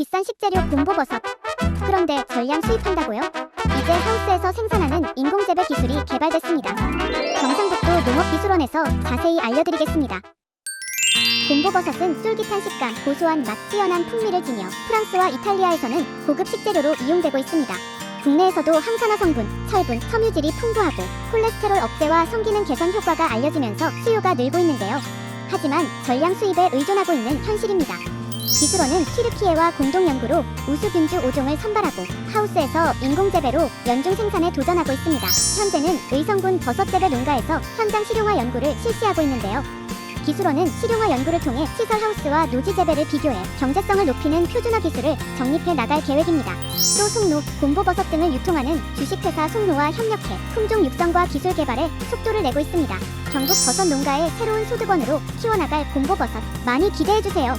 비싼 식재료 곰보버섯. 그런데 전량 수입한다고요? 이제 하우스에서 생산하는 인공재배 기술이 개발됐습니다. 경상북도 농업기술원에서 자세히 알려드리겠습니다. 곰보버섯은 쫄깃한 식감, 고소한 맛, 뛰어난 풍미를 지녀 프랑스와 이탈리아에서는 고급 식재료로 이용되고 있습니다. 국내에서도 항산화 성분, 철분, 섬유질이 풍부하고 콜레스테롤 억제와 성기능 개선 효과가 알려지면서 수요가 늘고 있는데요. 하지만 전량 수입에 의존하고 있는 현실입니다. 기술원은 튀르키예와 공동 연구로 우수균주 5종을 선발하고 하우스에서 인공재배로 연중 생산에 도전하고 있습니다. 현재는 의성군 버섯재배 농가에서 현장 실용화 연구를 실시하고 있는데요. 기술원은 실용화 연구를 통해 시설 하우스와 노지 재배를 비교해 경제성을 높이는 표준화 기술을 정립해 나갈 계획입니다. 또 송로, 곰보버섯 등을 유통하는 주식회사 송로와 협력해 품종 육성과 기술 개발에 속도를 내고 있습니다. 경북 버섯 농가의 새로운 소득원으로 키워나갈 곰보버섯 많이 기대해 주세요.